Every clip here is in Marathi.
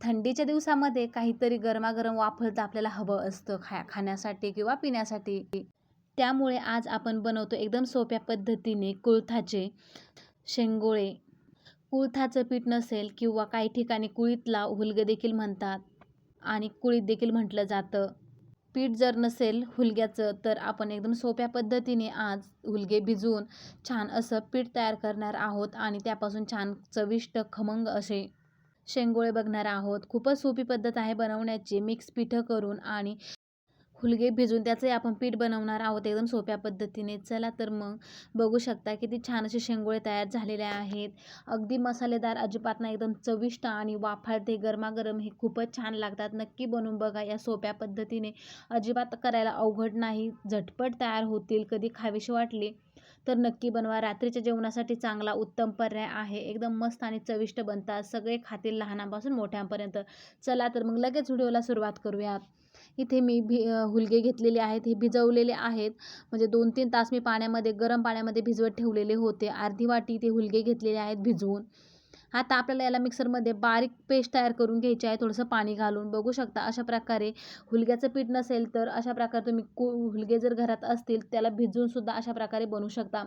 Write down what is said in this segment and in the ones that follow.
थंडीच्या दिवसामध्ये काहीतरी गरमागरम वाफळतं आपल्याला हवं असतं खा खाण्यासाठी किंवा पिण्यासाठी. त्यामुळे आज आपण बनवतो एकदम सोप्या पद्धतीने कुळथाचे शेंगोळे. कुळथाचं पीठ नसेल किंवा काही ठिकाणी कुळीतला हुलगे देखील म्हणतात आणि कुळीत देखील म्हटलं जातं. पीठ जर नसेल हुलग्याचं तर आपण एकदम सोप्या पद्धतीने आज हुलगे भिजवून छान असं पीठ तयार करणार आहोत आणि त्यापासून छान चविष्ट खमंग असे शेंगोळे बघणार आहोत. खूपच सोपी पद्धत आहे बनवण्याची. मिक्स पिठं करून आणि हुलगे भिजून त्याचंही आपण पीठ बनवणार आहोत एकदम सोप्या पद्धतीने. चला तर मग बघू शकता किती छान असे शेंगोळे तयार झालेले आहेत. अगदी मसालेदार अजिबात एकदम चविष्ट आणि वाफाळते गरमागरम हे खूपच छान लागतात. नक्की बनवून बघा या सोप्या पद्धतीने. अजिबात करायला अवघड नाही. झटपट तयार होतील. कधी खावीशी वाटली तर नक्की बनवा. रात्रीच्या जेवणासाठी चांगला उत्तम पर्याय आहे. एकदम मस्त आणि चविष्ट बनतात. सगळे खातील लहानांपासून मोठ्यांपर्यंत. चला तर मग लगेच व्हिडिओला सुरुवात करूयात. इथे मी भि हुलगे घेतलेले आहेत हे भिजवलेले आहेत. म्हणजे दोन तीन तास मी पाण्यामध्ये गरम पाण्यामध्ये भिजवत ठेवलेले होते. अर्धी वाटी ते हुलगे घेतलेले आहेत भिजवून. आता आपल्याला याला मिक्सरमध्ये बारीक पेस्ट तयार करून घ्यायची आहे थोडंसं पाणी घालून. बघू शकता अशा प्रकारे हुलग्याचं पीठ नसेल तर अशा प्रकारे तुम्ही कु हुलगे जर घरात असतील त्याला भिजवूनसुद्धा अशा प्रकारे बनवू शकता.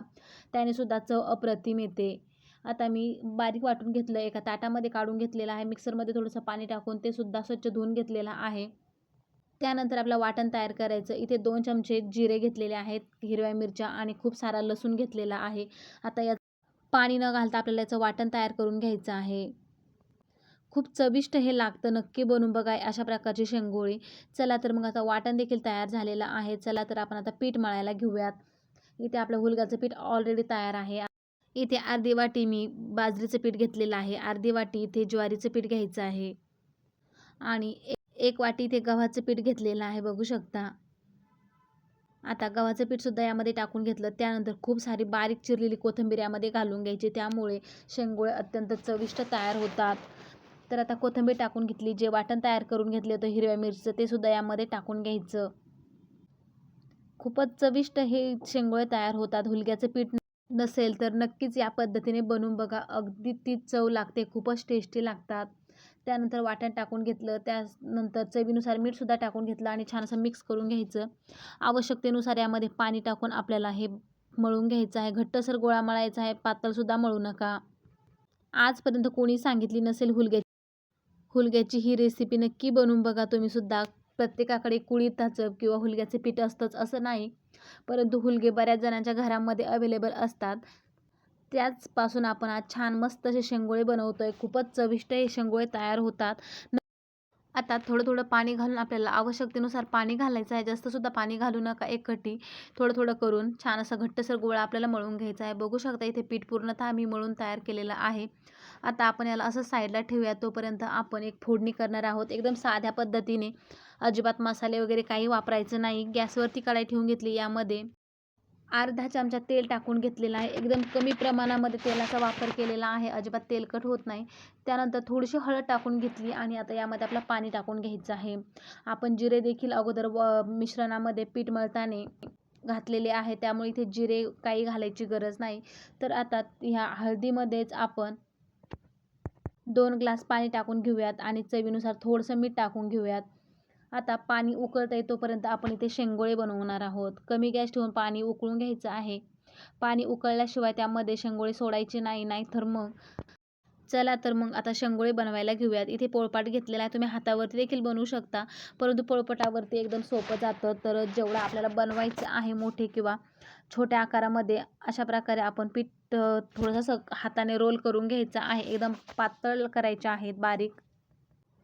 त्यानेसुद्धा चव अप्रतिम येते. आता मी बारीक वाटून घेतलं एका ताटामध्ये काढून घेतलेलं आहे. मिक्सरमध्ये थोडंसं पाणी टाकून ते सुद्धा स्वच्छ धुवून घेतलेलं आहे. त्यानंतर आपलं वाटण तयार करायचं. इथे दोन चमचे जिरे घेतलेले आहेत हिरव्या मिरच्या आणि खूप सारा लसूण घेतलेला आहे. आता या पाणी न घालता आपल्याला याचं वाटण तयार करून घ्यायचं आहे. खूप चविष्ट हे लागतं नक्की बनवून बघा अशा प्रकारची शेंगोळी. चला तर मग आता वाटण देखील तयार झालेलं आहे. चला तर आपण आता पीठ मळायला घेऊयात. इथे आपलं हुलगाचं पीठ ऑलरेडी तयार आहे. इथे अर्धी वाटी मी बाजरीचं पीठ घेतलेलं आहे. अर्धी वाटी इथे ज्वारीचं पीठ घ्यायचं आहे. आणि एक वाटी इथे गव्हाचं पीठ घेतलेलं आहे बघू शकता. आता गव्हाचं पीठसुद्धा यामध्ये टाकून घेतलं. त्यानंतर खूप सारी बारीक चिरलेली कोथिंबीर यामध्ये घालून घ्यायची. त्यामुळे शेंगोळे अत्यंत चविष्ट तयार होतात. तर आता कोथिंबीर टाकून घेतली. जे वाटण तयार करून घेतले होतं हिरव्या मिरचीचं ते सुद्धा यामध्ये टाकून घ्यायचं. खूपच चविष्ट हे शेंगोळे तयार होतात. हुलग्याचं पीठ नसेल तर नक्कीच या पद्धतीने बनवून बघा. अगदी ती चव लागते. खूपच टेस्टी लागतात. त्यानंतर वाटण टाकून घेतलं त्यानंतर चवीनुसार मीठसुद्धा टाकून घेतलं आणि छान असं मिक्स करून घ्यायचं. आवश्यकतेनुसार यामध्ये पाणी टाकून आपल्याला हे मळून घ्यायचं आहे. घट्टसर गोळा मळायचा आहे पातळसुद्धा मळू नका. आजपर्यंत कोणी सांगितली नसेल हुलग्याची हुलग्याची ही रेसिपी नक्की बनवून बघा तुम्हीसुद्धा प्रत्येकाकडे कुळीताचं किंवा हुलग्याचे पीठ असतंच असं नाही परंतु हुलगे बऱ्याच जणांच्या घरामध्ये अवेलेबल असतात. त्याचपासून आपण आज छान मस्त असे शेंगोळे बनवतो आहे खूपच चविष्ट हे शेंगोळे तयार होतात. आता थोडं थोडं पाणी घालून आपल्याला आवश्यकतेनुसार पाणी घालायचं आहे. जास्तसुद्धा पाणी घालू नका एकखट्टी थोडं थोडं करून छान असा घट्टसर गोळा आपल्याला मळून घ्यायचा आहे. बघू शकता इथे पीठ पूर्णतः मी मळून तयार केलेलं आहे. आता आपण याला असं साईडला ठेवूया. तोपर्यंत आपण एक फोडणी करणार आहोत. एकदम साध्या पद्धतीने. अजिबात मसाले वगैरे काही वापरायचं नाही. गॅसवरती कढाई ठेवून घेतली यामध्ये. अर्धा चमचा तेल टाकून घेतलेला आहे. एकदम कमी प्रमाणामध्ये तेलाचा वापर केलेला आहे. अजिबात तेलकट होत नाही. त्यानंतर थोडीशी हळद टाकून घेतली आणि आता यामध्ये आपलं पाणी टाकून घ्यायचं आहे. आपण जिरे देखील अगोदर व मिश्रणामध्ये पीठ मळताना घातलेले आहे. त्यामुळे इथे जिरे काही घालायची गरज नाही. तर आता ह्या हळदीमध्येच आपण दोन ग्लास पाणी टाकून घेऊयात आणि चवीनुसार थोडंसं मीठ टाकून घेऊयात. आता पाणी उकळत आहे तोपर्यंत आपण इथे शेंगोळे बनवणार आहोत. कमी गॅस ठेवून पाणी उकळून घ्यायचं आहे. पाणी उकळल्याशिवाय त्यामध्ये शेंगोळे सोडायचे नाही नाही तर मग? चला तर मग आता शेंगोळे बनवायला घेऊयात. इथे पोळपाट घेतलेला आहे. तुम्ही हातावरती देखील बनवू शकता. परंतु पोळपाटावरती एकदम सोपं जातं. तर जेवढं आपल्याला बनवायचं आहे मोठे किंवा छोट्या आकारामध्ये अशा प्रकारे आपण पीठ थोडंसं हाताने रोल करून घ्यायचं आहे. एकदम पातळ करायचे आहेत. बारीक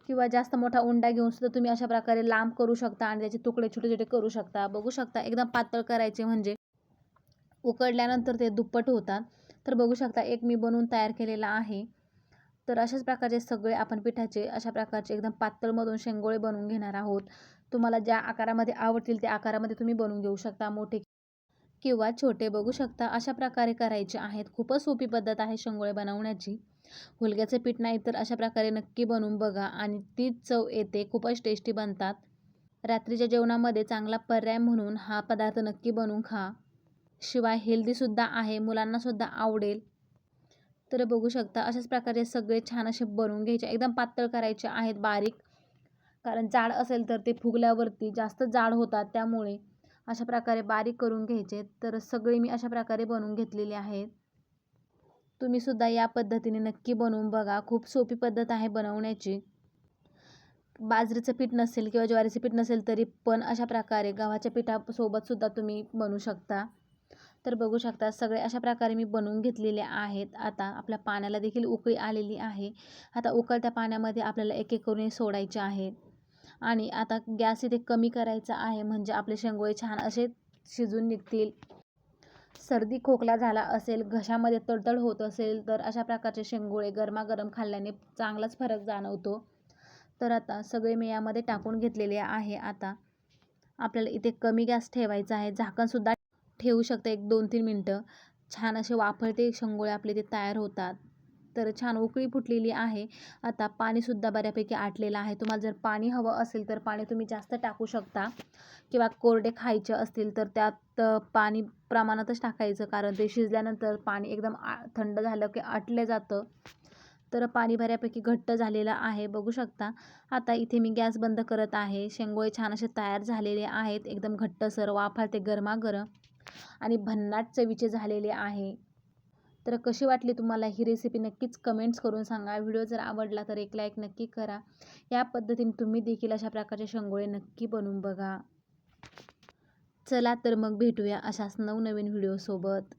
किंवा जास्त मोठा उंडा घेऊन सुद्धा तुम्ही अशा प्रकारे लांब करू शकता आणि त्याचे तुकडे छोटे छोटे करू शकता. बघू शकता एकदम पातळ करायचे म्हणजे. उकडल्यानंतर ते दुप्पट होतात. तर बघू शकता एक मी बनवून तयार केलेला आहे. तर अशाच प्रकारचे सगळे आपण पिठाचे अशा प्रकारचे एकदम पातळमधून शेंगोळे बनवून घेणार आहोत. तुम्हाला ज्या आकारामध्ये आवडतील त्या आकारामध्ये तुम्ही बनवून घेऊ शकता. मोठे किंवा छोटे. बघू शकता अशा प्रकारे करायचे आहेत. खूपच सोपी पद्धत आहे शेंगोळे बनवण्याची. हुलग्याचं पीठ नाही तर अशा प्रकारे नक्की बनवून बघा आणि तीच चव येते. खूपच टेस्टी बनतात. रात्रीच्या जेवणामध्ये चांगला पर्याय म्हणून हा पदार्थ नक्की बनवून खा. शिवाय हेल्दीसुद्धा आहे मुलांनासुद्धा आवडेल. तर बघू शकता अशाच प्रकारे सगळे छान असे बनवून घ्यायचे. एकदम पातळ करायचे आहेत बारीक. कारण जाड असेल तर ते फुगल्यावरती जास्त जाड होतात त्यामुळे अशा प्रकारे बारीक करून घ्यायचे. तर सगळे मी अशा प्रकारे बनवून घेतलेले आहेत. तुम्हीसुद्धा या पद्धतीने नक्की बनवून बघा. खूप सोपी पद्धत आहे बनवण्याची. बाजरीचं पीठ नसेल किंवा ज्वारीचं पीठ नसेल तरी पण अशा प्रकारे गव्हाच्या पिठासोबतसुद्धा तुम्ही बनवू शकता. तर बघू शकता सगळे अशा प्रकारे मी बनवून घेतलेले आहेत. आता आपल्या पाण्याला देखील उकळी आलेली आहे. आता उकळत्या पाण्यामध्ये आपल्याला एक एक करून सोडायचे आहे. आणि आता गॅस इथे कमी करायचा आहे. म्हणजे आपले शेंगोळे छान असे शिजून निघतील. सर्दी खोकला झाला असेल घशामध्ये तडतड होत असेल तर अशा प्रकारचे शेंगोळे गरमागरम खाल्ल्याने चांगलाच फरक जाणवतो. तर आता सगळे मी यामध्ये टाकून घेतलेले आहे. आता आपल्याला इथे कमी गॅस ठेवायचा आहे. झाकणसुद्धा ठेवू शकता एक दोन तीन मिनटं. छान असे वाफळते शेंगोळे आपले ते तयार होतात. तर छान उकळी फुटलेली आहे. आता पाणीसुद्धा बऱ्यापैकी आटलेलं आहे. तुम्हाला जर पाणी हवं असेल तर पाणी तुम्ही जास्त टाकू शकता. किंवा कोरडे खायचे असतील तर त्यात पाणी प्रमाणातच टाकायचं. कारण ते शिजल्यानंतर पाणी एकदम आ थंड झालं की आटलं जातं. तर पाणी बऱ्यापैकी घट्ट झालेलं आहे. बघू शकता. आता इथे मी गॅस बंद करत आहे. शेंगोळे छान असे तयार झालेले आहेत. एकदम घट्टसर वाफाळते गरमागरम. आणि भन्नाट चवीचे झालेले आहे. तर कशी वाटली तुम्हाला ही रेसिपी नक्कीच कमेंट्स करून सांगा. व्हिडिओ जर आवडला तर एक लाईक नक्की करा. या पद्धतीने तुम्ही देखील अशा प्रकारचे शेंगोळे नक्की बनवून बघा. चला तर मग भेटूया अशाच नवनवीन व्हिडिओसोबत